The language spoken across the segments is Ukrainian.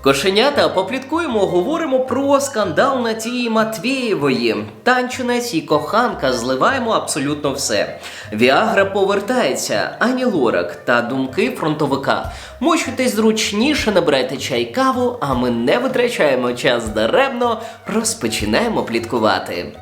Кошенята попліткуємо, говоримо про скандал Натії Матвієвої. Танчинець і коханка зливаємо абсолютно все. Віагра повертається, Ані Лорак та думки фронтовика. Мочуйтесь зручніше, набирайте чай каву, а ми не витрачаємо час даремно, розпочинаємо пліткувати.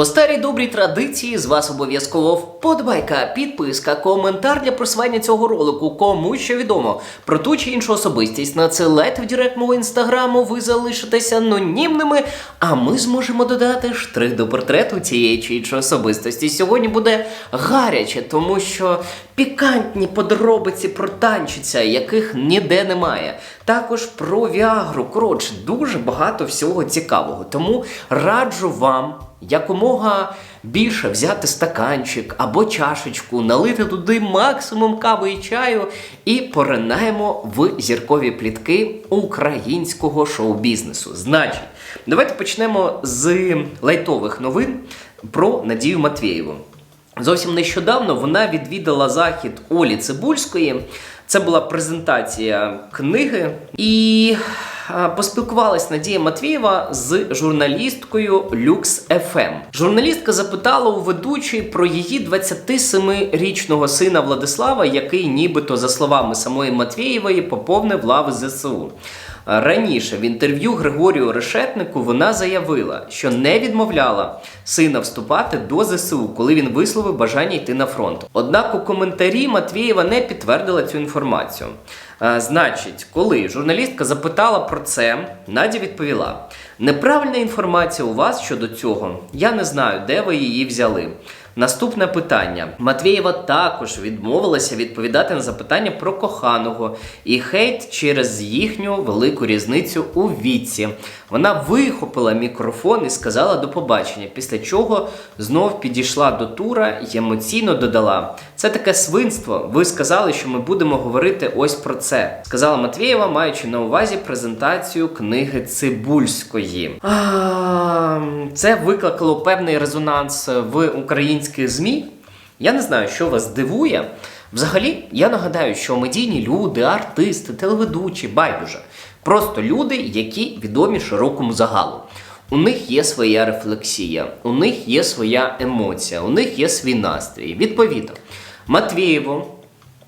По старій добрій традиції з вас обов'язково вподобайка, підписка, коментар для просування цього ролику. Кому що відомо про ту чи іншу особистість. Надсилайте в директ мого інстаграму, ви залишитеся анонімними, а ми зможемо додати штрих до портрету цієї чи іншої особистості. Сьогодні буде гаряче, тому що пікантні подробиці про танчиця, яких ніде немає. Також про Віагру. Коротше, дуже багато всього цікавого. Тому раджу вам якомога більше взяти стаканчик або чашечку, налити туди максимум кави і чаю і поринаємо в зіркові плітки українського шоу-бізнесу. Значить, давайте почнемо з лайтових новин про Надію Матвєєву. Зовсім нещодавно вона відвідала захід Олі Цибульської. Це була презентація книги, і поспілкувалась Надія Матвієва з журналісткою Lux FM. Журналістка запитала у ведучої про її 27-річного сина Владислава, який, нібито, за словами самої Матвієвої, поповнив лави ЗСУ. Раніше в інтерв'ю Григорію Решетнику вона заявила, що не відмовляла сина вступати до ЗСУ, коли він висловив бажання йти на фронт. Однак у коментарі Матвієва не підтвердила цю інформацію. А, значить, коли журналістка запитала про це, Надя відповіла: неправильна інформація у вас щодо цього. Я не знаю, де ви її взяли. Наступне питання. Матвієва також відмовилася відповідати на запитання про коханого і хейт через їхню велику різницю у віці. Вона вихопила мікрофон і сказала до побачення, після чого знов підійшла до Тура і емоційно додала: це таке свинство. Ви сказали, що ми будемо говорити ось про це. Сказала Матвієва, маючи на увазі презентацію книги Цибульської. Це викликало певний резонанс в українських ЗМІ. Я не знаю, що вас дивує. Взагалі, я нагадаю, що медійні люди, артисти, телеведучі, байдуже. Просто люди, які відомі широкому загалу. У них є своя рефлексія, у них є своя емоція, у них є свій настрій. Відповідно, Матвієву,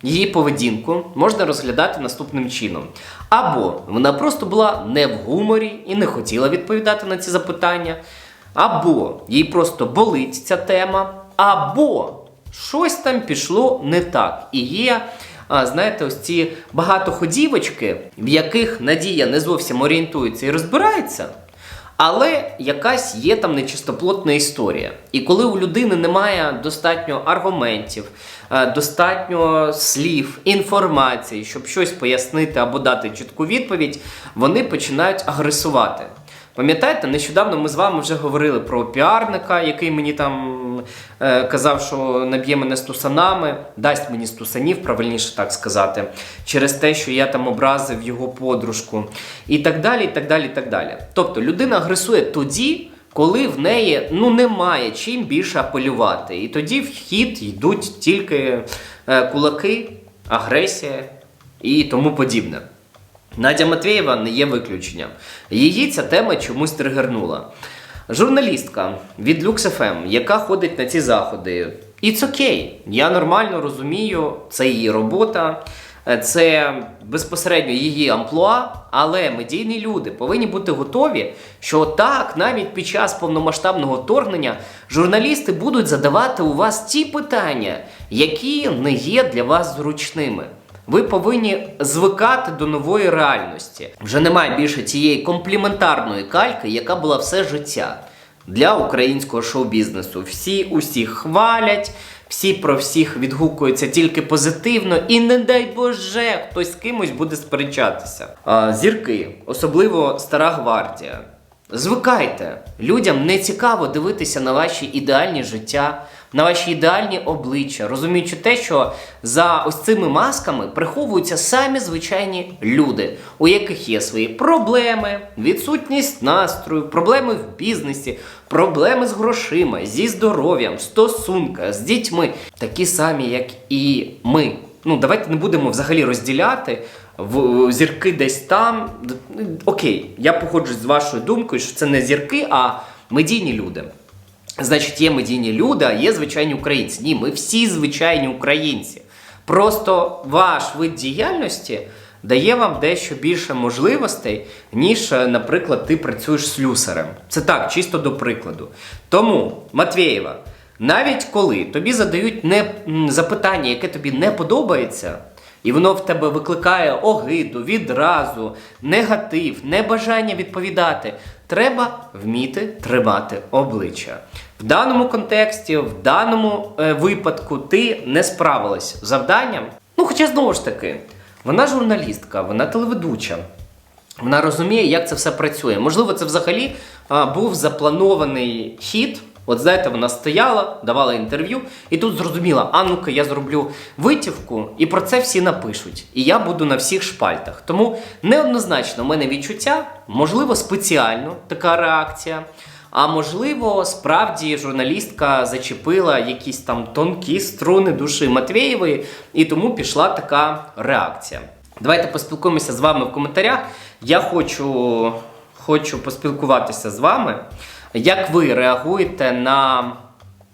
її поведінку можна розглядати наступним чином. Або вона просто була не в гуморі і не хотіла відповідати на ці запитання, або їй просто болить ця тема, або щось там пішло не так. І є, знаєте, ось ці багатоходівочки, в яких Надія не зовсім орієнтується і розбирається. Але якась є там нечистоплотна історія. І коли у людини немає достатньо аргументів, е, достатньо слів, інформації, щоб щось пояснити або дати чітку відповідь, вони починають агресувати. Пам'ятаєте, нещодавно ми з вами вже говорили про піарника, який мені там казав, що наб'є мене стусанами, дасть мені стусанів, правильніше так сказати, через те, що я там образив його подружку, і так далі. і так далі, і так далі. Тобто людина агресує тоді, коли в неї ну немає чим більше апелювати. І тоді в хід йдуть тільки е, кулаки, агресія і тому подібне. Надя Матвієва не є виключенням. Її ця тема чомусь тригернула. Журналістка від LuxFM, яка ходить на ці заходи. It's okay. Я нормально розумію, це її робота, е, це безпосередньо її амплуа, але медійні люди повинні бути готові, що так, навіть під час повномасштабного вторгнення журналісти будуть задавати у вас ті питання, які не є для вас зручними. Ви повинні звикати до нової реальності. Вже немає більше цієї компліментарної кальки, яка була все життя для українського шоу-бізнесу. Всі усіх хвалять, всі про всіх відгукуються тільки позитивно, і не дай Боже, хтось з кимось буде сперечатися. А, зірки, особливо стара гвардія. Звикайте, людям не цікаво дивитися на ваші ідеальні життя, на ваші ідеальні обличчя, розуміючи те, що за ось цими масками приховуються самі звичайні люди, у яких є свої проблеми, відсутність настрою, проблеми в бізнесі, проблеми з грошима, зі здоров'ям, стосунка, з дітьми, такі самі, як і ми. Ну, давайте не будемо взагалі розділяти в зірки десь там. Окей, я погоджуюсь з вашою думкою, що це не зірки, а медійні люди. Значить, є медійні люди, а є звичайні українці. Ні, ми всі звичайні українці. Просто ваш вид діяльності дає вам дещо більше можливостей, ніж, е, наприклад, ти працюєш слюсарем. Це так, чисто до прикладу. Тому, Матвєєва, навіть коли тобі задають не, запитання, яке тобі не подобається, і воно в тебе викликає огиду, відразу, негатив, небажання відповідати. Треба вміти тримати обличчя. В даному контексті, в даному е, випадку, ти не справилась з завданням. Ну, хоча знову ж таки, вона журналістка, вона телеведуча. Вона розуміє, як це все працює. Можливо, це взагалі а, був запланований хід. От знаєте, вона стояла, давала інтерв'ю, і тут зрозуміла, а ну-ка, я зроблю витівку, і про це всі напишуть. І я буду на всіх шпальтах. Тому неоднозначно в мене відчуття, можливо, спеціально така реакція. А можливо, справді журналістка зачепила якісь там тонкі струни душі Матвєєвої, і тому пішла така реакція. Давайте поспілкуємося з вами в коментарях. Я хочу, хочу поспілкуватися з вами. Як ви реагуєте на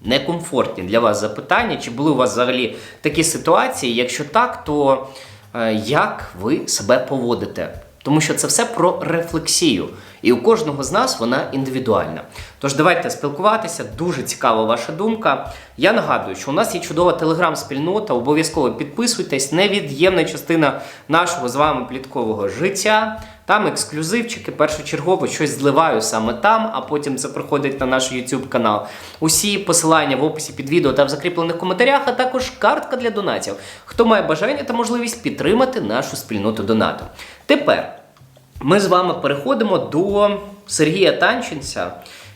некомфортні для вас запитання? Чи були у вас взагалі такі ситуації? Якщо так, то е, як ви себе поводите? Тому що це все про рефлексію. І у кожного з нас вона індивідуальна. Тож давайте спілкуватися, дуже цікава ваша думка. Я нагадую, що у нас є чудова телеграм-спільнота. Обов'язково підписуйтесь, невід'ємна частина нашого з вами пліткового життя. Там ексклюзивчики, першочергово щось зливаю саме там, а потім це приходить на наш YouTube канал. Усі посилання в описі під відео та в закріплених коментарях, а також картка для донатів. Хто має бажання та можливість підтримати нашу спільноту донатом. Тепер ми з вами переходимо до Сергія Танченця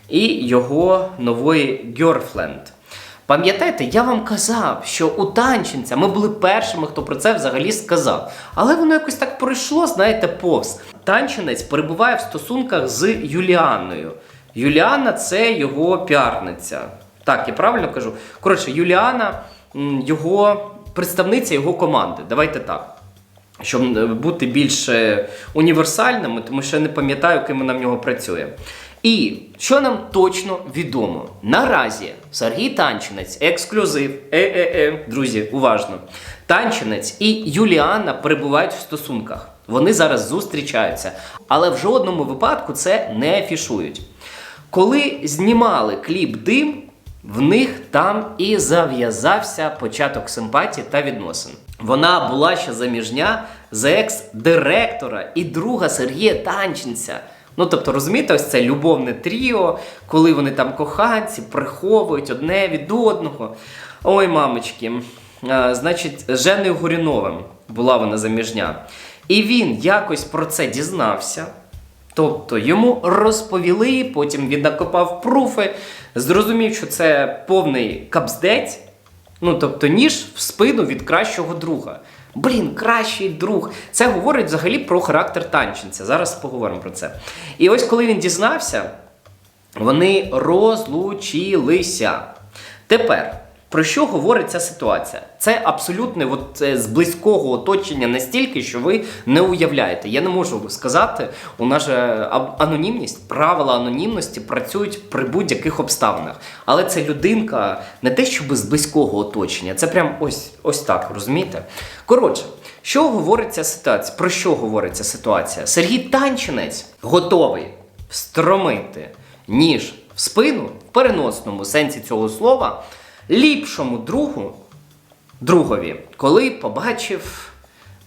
і його нової Girlfriend. Пам'ятаєте, я вам казав, що у Танченця ми були першими, хто про це взагалі сказав. Але воно якось так пройшло, знаєте, повз. Танченець перебуває в стосунках з Юліаною. Юліана це його піарниця. Так, я правильно кажу? Коротше, Юліана його представниця його команди. Давайте так щоб е, бути більш універсальними, тому що я не пам'ятаю, ким вона в нього працює. І що нам точно відомо? Наразі Сергій Танчинець, ексклюзив, е-е-е, друзі, уважно. Танчинець і Юліана перебувають в стосунках. Вони зараз зустрічаються, але в жодному випадку це не афішують. Коли знімали кліп Дим, в них там і зав'язався початок симпатії та відносин. Вона була ще заміжня за екс-директора і друга Сергія Танченця. Ну, тобто, розумієте, ось це любовне тріо, коли вони там коханці, приховують одне від одного. Ой, мамочки. А, значить, з Женою Горіновим була вона заміжня. І він якось про це дізнався. Тобто йому розповіли, потім він накопав пруфи, зрозумів, що це повний капздець. Ну, тобто, ніж в спину від кращого друга. Блін, кращий друг. Це говорить взагалі про характер танченця. Зараз поговоримо про це. І ось коли він дізнався, вони розлучилися. Тепер. Про що говорить ця ситуація? Це абсолютно от, з близького оточення настільки, що ви не уявляєте. Я не можу сказати, у нас же анонімність, правила анонімності працюють при будь-яких обставинах. Але це людинка не те, щоб з близького оточення, це прям ось, ось так, розумієте? Коротше, що говорить ця ситуація? Про що говорить ця ситуація? Сергій Танчинець готовий встромити ніж в спину в переносному сенсі цього слова ліпшому другу, другові, коли побачив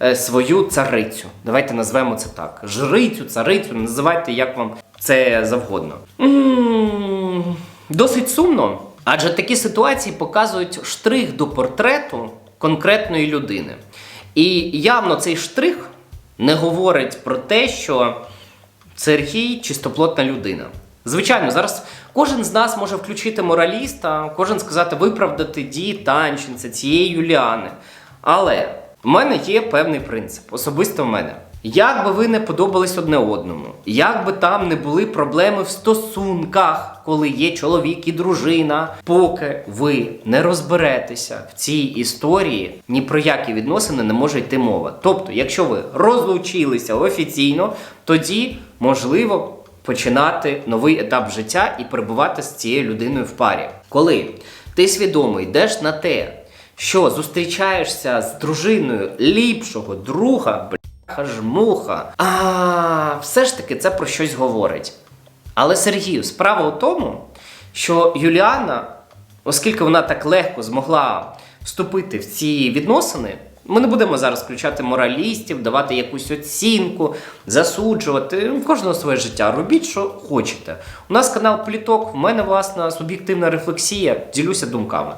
е, свою царицю. Давайте назвемо це так. Жрицю, царицю, називайте як вам це завгодно. М, Досить сумно, адже такі ситуації показують штрих до портрету конкретної людини. І явно цей штрих не говорить про те, що Сергій чистоплотна людина. Звичайно, зараз кожен з нас може включити мораліста, кожен сказати виправдати дії танченця, цієї Юліани. Але в мене є певний принцип, особисто в мене. Як би ви не подобались одне одному, як би там не були проблеми в стосунках, коли є чоловік і дружина, поки ви не розберетеся в цій історії, ні про які відносини не може йти мова. Тобто, якщо ви розлучилися офіційно, тоді можливо починати новий етап життя і перебувати з цією людиною в парі. Коли ти свідомо йдеш на те, що зустрічаєшся з дружиною ліпшого друга, бляха ж муха, а все ж таки це про щось говорить. Але Сергію, справа у тому, що Юліана, оскільки вона так легко змогла вступити в ці відносини, ми не будемо зараз включати моралістів, давати якусь оцінку, засуджувати. Кожного своє життя. Робіть, що хочете. У нас канал Пліток, в мене власна суб'єктивна рефлексія, ділюся думками.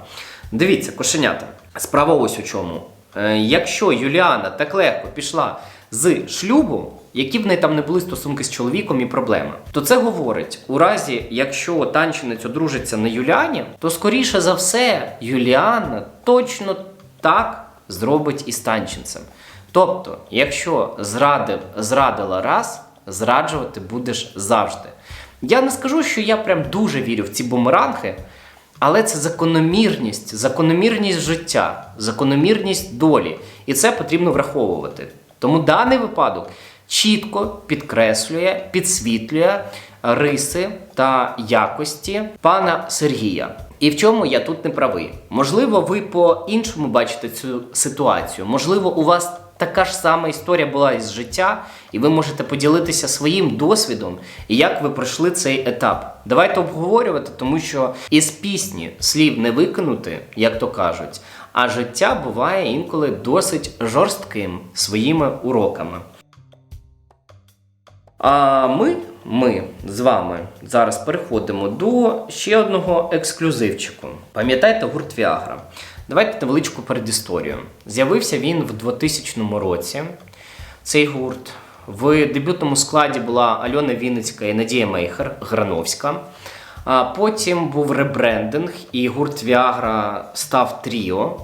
Дивіться, кошенята, справа ось у чому. Е, Якщо Юліана так легко пішла з шлюбу, які б неї там не були стосунки з чоловіком і проблеми, то це говорить: у разі, якщо танчинець одружиться на Юліані, то скоріше за все Юліана точно так зробить і з танчинцем. Тобто, якщо зрадив, зрадила раз, зраджувати будеш завжди. Я не скажу, що я прям дуже вірю в ці бумеранги, але це закономірність, закономірність життя, закономірність долі. І це потрібно враховувати. Тому даний випадок чітко підкреслює, підсвітлює риси та якості пана Сергія. І в чому я тут не правий? Можливо, ви по-іншому бачите цю ситуацію. Можливо, у вас така ж сама історія була із життя, і ви можете поділитися своїм досвідом і як ви пройшли цей етап. Давайте обговорювати, тому що із пісні слів не викинути, як то кажуть, а життя буває інколи досить жорстким своїми уроками. А ми, ми з вами зараз переходимо до ще одного ексклюзивчику. Пам'ятаєте гурт Віагра? Давайте невеличку передісторію. З'явився він в 2000 році. Цей гурт. В дебютному складі була Альона Вінницька і Надія Мейхер Грановська. А потім був ребрендинг, і гурт Віагра став тріо.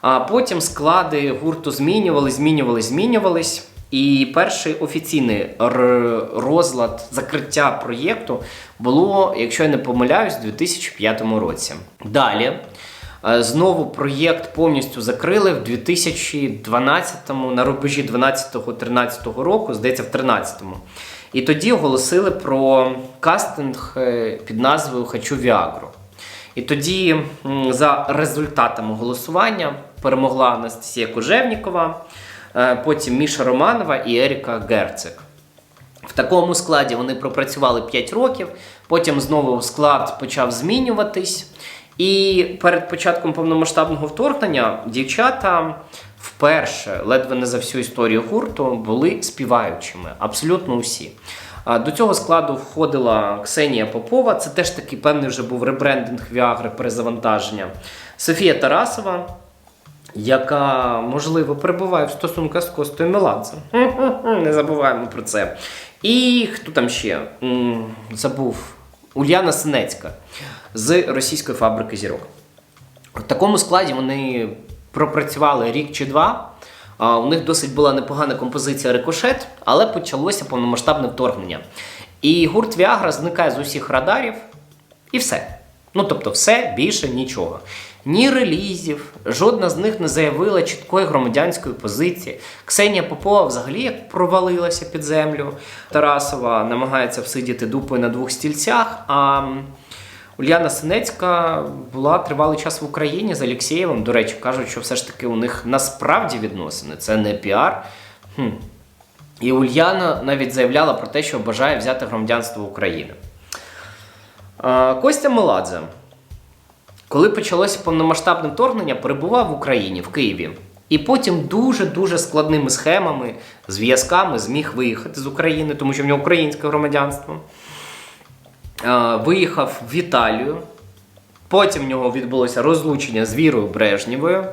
А потім склади гурту змінювали, змінювали, змінювались. І перший офіційний розлад закриття проєкту було, якщо я не помиляюсь, у 2005 році. Далі е, знову проєкт повністю закрили в 2012-му, на рубежі 12-13 року, здається, в 13-му. І тоді оголосили про кастинг е, під назвою Хочу Віагру. І тоді, за результатами голосування, перемогла Анастасія Кожевнікова, потім Міша Романова і Еріка Герцик. В такому складі вони пропрацювали 5 років, потім знову склад почав змінюватись. І перед початком повномасштабного вторгнення дівчата вперше, ледве не за всю історію гурту, були співаючими, абсолютно усі. До цього складу входила Ксенія Попова, це теж такий певний вже був ребрендинг Віагри, перезавантаження. Софія Тарасова, яка, можливо, перебуває в стосунках з Костою Меладзе. Не забуваємо про це. І хто там ще? Забув. Ульяна Синецька з російської фабрики зірок. В такому складі вони пропрацювали рік чи два. У них досить була непогана композиція рикошет, але почалося повномасштабне вторгнення. І гурт Віагра зникає з усіх радарів, і все. Ну тобто, все більше нічого. Ні релізів, жодна з них не заявила чіткої громадянської позиції. Ксенія Попова взагалі як провалилася під землю. Тарасова намагається всидіти дупою на двох стільцях. А Ульяна Синецька була тривалий час в Україні з Алєксєєвим. До речі, кажуть, що все ж таки у них насправді відносини, це не піар. Хм. І Ульяна навіть заявляла про те, що бажає взяти громадянство України. Костя Меладзе, коли почалося повномасштабне вторгнення, перебував в Україні, в Києві. І потім дуже-дуже складними схемами, зв'язками зміг виїхати з України, тому що в нього українське громадянство. Виїхав в Італію. Потім в нього відбулося розлучення з Вірою Брежнєвою.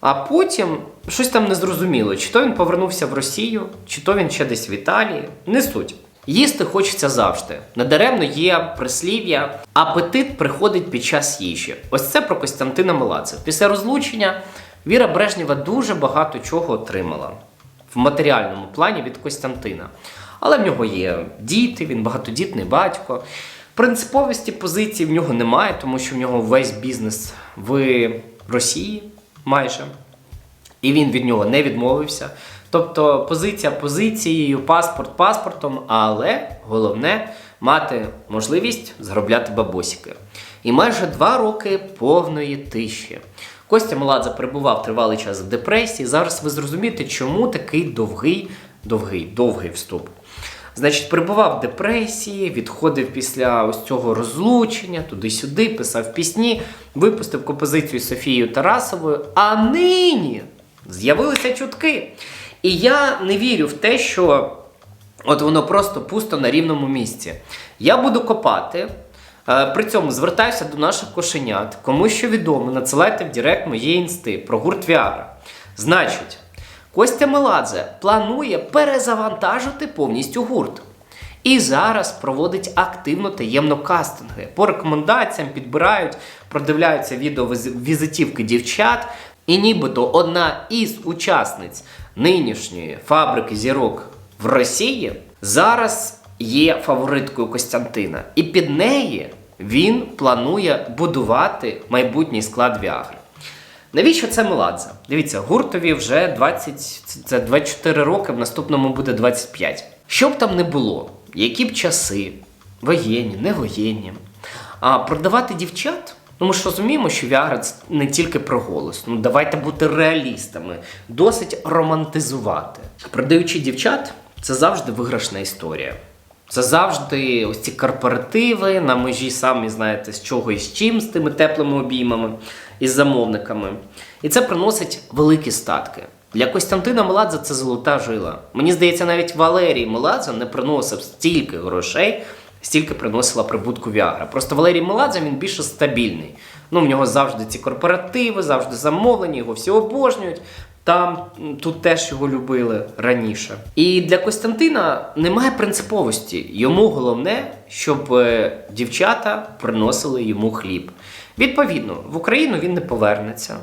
А потім щось там незрозуміло, чи то він повернувся в Росію, чи то він ще десь в Італії. Не суть. Їсти хочеться завжди. Надаремно є прислів'я, апетит приходить під час їжі. Ось це про Костянтина Меладзе. Після розлучення Віра Брежнєва дуже багато чого отримала в матеріальному плані від Костянтина. Але в нього є діти, він багатодітний батько. Принциповості позиції в нього немає, тому що в нього весь бізнес в Росії майже. І він від нього не відмовився. Тобто позиція позицією, паспорт паспортом, але головне мати можливість заробляти бабосики. І майже два роки повної тиші. Костя Меладзе перебував тривалий час в депресії. Зараз ви зрозумієте, чому такий довгий, довгий, довгий вступ. Значить, перебував в депресії, відходив після ось цього розлучення, туди-сюди, писав пісні, випустив композицію Софією Тарасовою. А нині з'явилися чутки. І я не вірю в те, що от воно просто пусто на рівному місці. Я буду копати. Е, При цьому звертаюся до наших кошенят. Кому що відомо, надсилайте в Директ мої інсти про гурт Віагра. Значить, Костя Меладзе планує перезавантажити повністю гурт. І зараз проводить активно таємно кастинги. По рекомендаціям підбирають, продивляються відео візитівки дівчат. І нібито одна із учасниць нинішньої фабрики зірок в Росії зараз є фавориткою Костянтина. І під неї він планує будувати майбутній склад Віагри. Навіщо це Меладзе? Дивіться, гуртові вже 20, це 24 роки, в наступному буде 25. Що б там не було, які б часи, воєнні, не воєнні. А продавати дівчат, ну ми ж розуміємо, що Віагра це не тільки про голос. Ну давайте бути реалістами, досить романтизувати. Продаючи дівчат, це завжди виграшна історія. Це завжди ось ці корпоративи на межі, самі знаєте, з чого і з чим, з тими теплими обіймами і з замовниками. І це приносить великі статки. Для Костянтина Меладзе це золота жила. Мені здається, навіть Валерій Меладзе не приносив стільки грошей, стільки приносила прибутку Віагра. Просто Валерій Меладзе він більше стабільний. Ну, в нього завжди ці корпоративи, завжди замовлені, його всі обожнюють. Там тут теж його любили раніше. І для Костянтина немає принциповості. Йому головне, щоб е, дівчата приносили йому хліб. Відповідно, в Україну він не повернеться.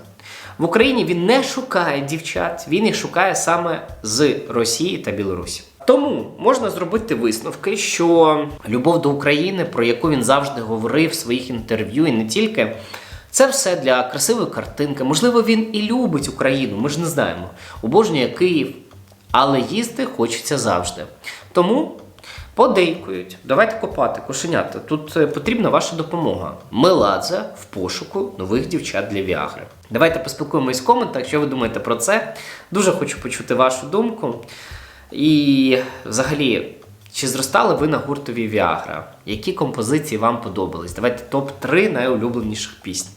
В Україні він не шукає дівчат, він їх шукає саме з Росії та Білорусі. Тому можна зробити висновки, що любов до України, про яку він завжди говорив в своїх інтерв'ю, і не тільки, це все для красивої картинки. Можливо, він і любить Україну, ми ж не знаємо. Обожнює Київ, але їсти хочеться завжди. Тому подейкують. Давайте копати, кошенята. Тут е, потрібна ваша допомога. Меладзе в пошуку нових дівчат для Віагри. Давайте поспілкуємось в коментах, що ви думаєте про це. Дуже хочу почути вашу думку. І взагалі, чи зростали ви на гуртові Віагра? Які композиції вам подобались? Давайте топ-3 найулюбленіших пісень.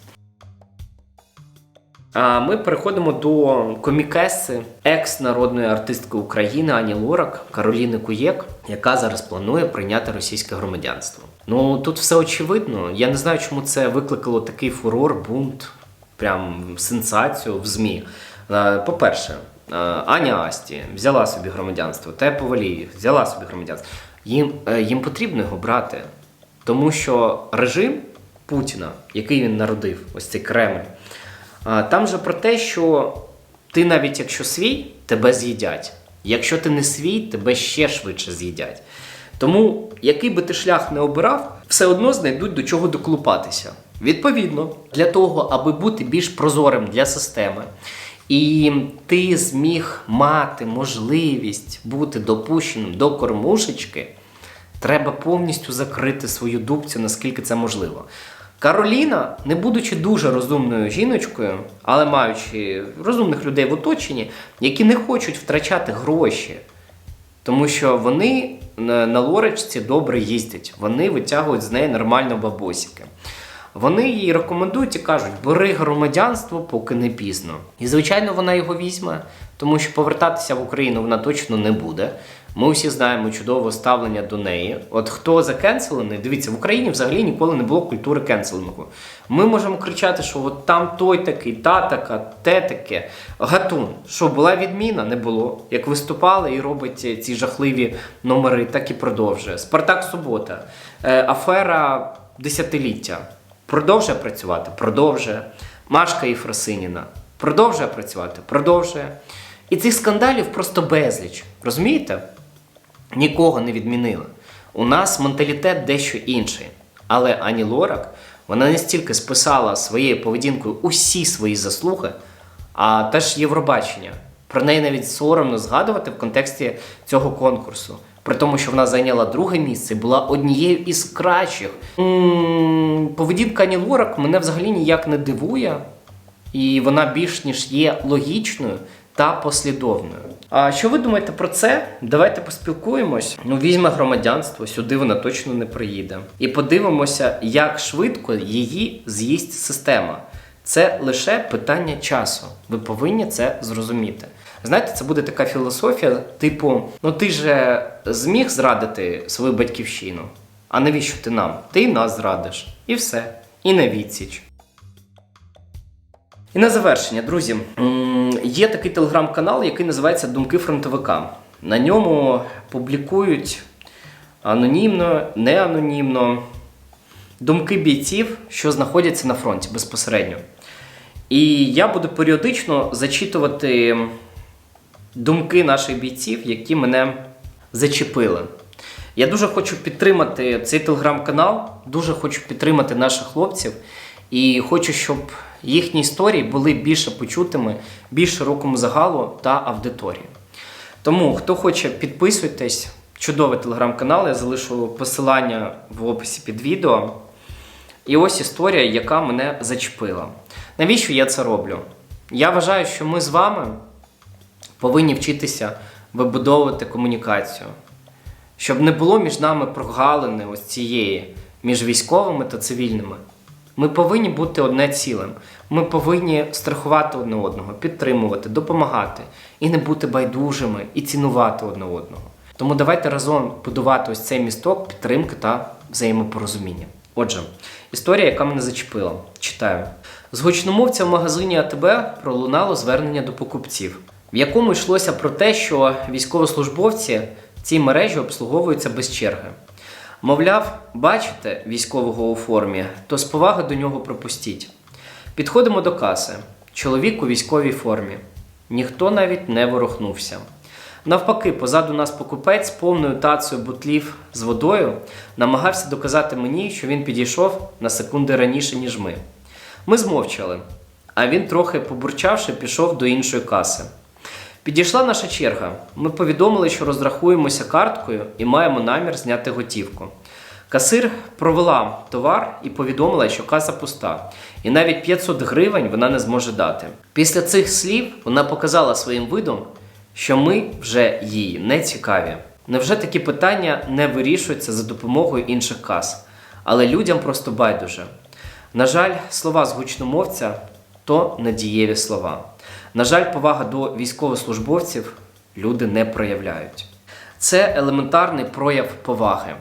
А ми переходимо до комікеси екс-народної артистки України Ані Лорак, Кароліни Куєк, яка зараз планує прийняти російське громадянство. Ну тут все очевидно. Я не знаю, чому це викликало такий фурор, бунт, прям сенсацію в ЗМІ. По-перше, Аня Асті взяла собі громадянство, Тея Повалій взяла собі громадянство. Їм, е, їм потрібно його брати, тому що режим Путіна, який він народив, ось цей Кремль. Там же про те, що ти навіть якщо свій, тебе з'їдять. Якщо ти не свій, тебе ще швидше з'їдять. Тому, який би ти шлях не обирав, все одно знайдуть до чого доклупатися. Відповідно, для того, аби бути більш прозорим для системи, і ти зміг мати можливість бути допущеним до кормушечки, треба повністю закрити свою дубцю, наскільки це можливо. Кароліна, не будучи дуже розумною жіночкою, але маючи розумних людей в оточенні, які не хочуть втрачати гроші, тому що вони на лорочці добре їздять, вони витягують з неї нормально бабосики. Вони їй рекомендують і кажуть, бери громадянство, поки не пізно. І, звичайно, вона його візьме, тому що повертатися в Україну вона точно не буде. Ми усі знаємо чудове ставлення до неї. От хто закенселений, дивіться, в Україні взагалі ніколи не було культури кенселингу. Ми можемо кричати, що от там той такий, та така, те таке. Гатун. Що була відміна, не було. Як виступали і робить ці жахливі номери, так і продовжує. Спартак Субота, е, афера десятиліття. Продовжує працювати, продовжує. Машка Єфросиніна продовжує працювати, продовжує. І цих скандалів просто безліч. Розумієте? Нікого не відмінили. У нас менталітет дещо інший. Але Ані Лорак вона не стільки списала своєю поведінкою усі свої заслуги, а теж Євробачення. Про неї навіть соромно згадувати в контексті цього конкурсу. При тому, що вона зайняла друге місце була однією із кращих. Поведінка Ані Лорак мене взагалі ніяк не дивує, і вона більш ніж є логічною та послідовною. А що ви думаєте про це? Давайте поспілкуємось. Ну, візьме громадянство, сюди вона точно не приїде. І подивимося, як швидко її з'їсть система. Це лише питання часу. Ви повинні це зрозуміти. Знаєте, це буде така філософія, типу: ну ти же зміг зрадити свою батьківщину. А навіщо ти нам? Ти нас зрадиш. І все. І на відсіч. І на завершення, друзі, є такий телеграм-канал, який називається Думки фронтовика. На ньому публікують анонімно, неанонімно думки бійців, що знаходяться на фронті безпосередньо. І я буду періодично зачитувати думки наших бійців, які мене зачепили. Я дуже хочу підтримати цей телеграм-канал, дуже хочу підтримати наших хлопців і хочу, щоб їхні історії були більше почутими, більш широкому загалу та аудиторії. Тому, хто хоче, підписуйтесь. Чудовий телеграм-канал, я залишу посилання в описі під відео. І ось історія, яка мене зачепила. Навіщо я це роблю? Я вважаю, що ми з вами повинні вчитися вибудовувати комунікацію, щоб не було між нами прогалини ось цієї між військовими та цивільними. Ми повинні бути одне цілим. Ми повинні страхувати одне одного, підтримувати, допомагати і не бути байдужими і цінувати одне одного. Тому давайте разом будувати ось цей місток підтримки та взаємопорозуміння. Отже, історія, яка мене зачепила, читаю. З гучномовця в магазині АТБ пролунало звернення до покупців, в якому йшлося про те, що військовослужбовці в цій мережі обслуговуються без черги. Мовляв, бачите військового у формі, то з поваги до нього пропустіть. Підходимо до каси. Чоловік у військовій формі. Ніхто навіть не ворухнувся. Навпаки, позаду нас покупець повною тацею бутлів з водою намагався доказати мені, що він підійшов на секунди раніше, ніж ми. Ми змовчали, а він, трохи побурчавши, пішов до іншої каси. Підійшла наша черга. Ми повідомили, що розрахуємося карткою і маємо намір зняти готівку. Касир провела товар і повідомила, що каса пуста, і навіть 500 гривень вона не зможе дати. Після цих слів вона показала своїм видом, що ми вже їй не цікаві. Невже такі питання не вирішуються за допомогою інших кас, але людям просто байдуже. На жаль, слова з гучномовця то надієві слова. На жаль, повага до військовослужбовців люди не проявляють. Це елементарний прояв поваги,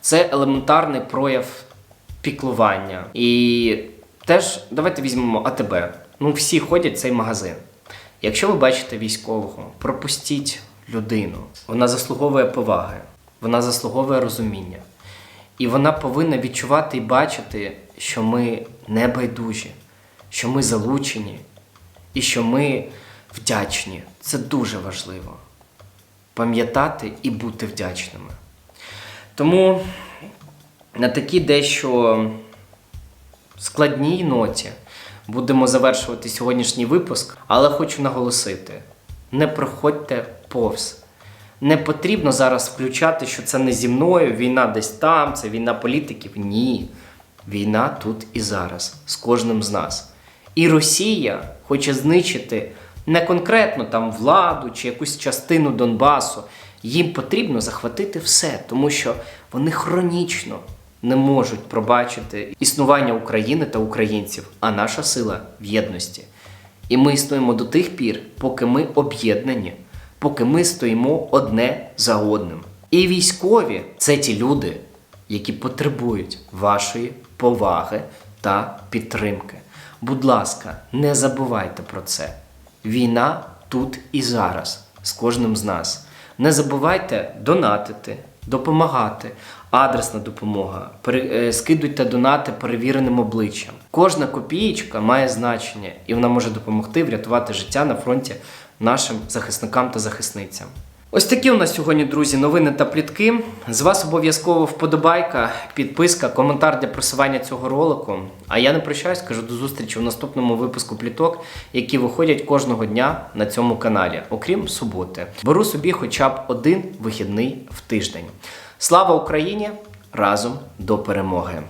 це елементарний прояв піклування. І теж давайте візьмемо АТБ. Ну, всі ходять в цей магазин. Якщо ви бачите військового, пропустіть людину. Вона заслуговує поваги, вона заслуговує розуміння. І вона повинна відчувати і бачити, що ми не байдужі, що ми залучені і що ми вдячні. Це дуже важливо. Пам'ятати і бути вдячними. Тому на такій дещо складній ноті будемо завершувати сьогоднішній випуск, але хочу наголосити: не проходьте повз. Не потрібно зараз включати, що це не зі мною, війна десь там, це війна політиків. Ні. Війна тут і зараз, з кожним з нас. І Росія хоче знищити не конкретно там владу чи якусь частину Донбасу. Їм потрібно захватити все, тому що вони хронічно не можуть пробачити існування України та українців, а наша сила в єдності. І ми існуємо до тих пір, поки ми об'єднані поки ми стоїмо одне за одним. І військові це ті люди, які потребують вашої поваги та підтримки. Будь ласка, не забувайте про це. Війна тут і зараз з кожним з нас. Не забувайте донатити, допомагати. Адресна допомога. Е, Скидуйте донати перевіреним обличчям. Кожна копієчка має значення, і вона може допомогти врятувати життя на фронті нашим захисникам та захисницям. Ось такі у нас сьогодні, друзі, новини та плітки. З вас обов'язково вподобайка, підписка, коментар для просування цього ролику. А я не прощаюсь, кажу до зустрічі в наступному випуску пліток, які виходять кожного дня на цьому каналі, окрім суботи. Беру собі хоча б один вихідний в тиждень. Слава Україні! Разом до перемоги!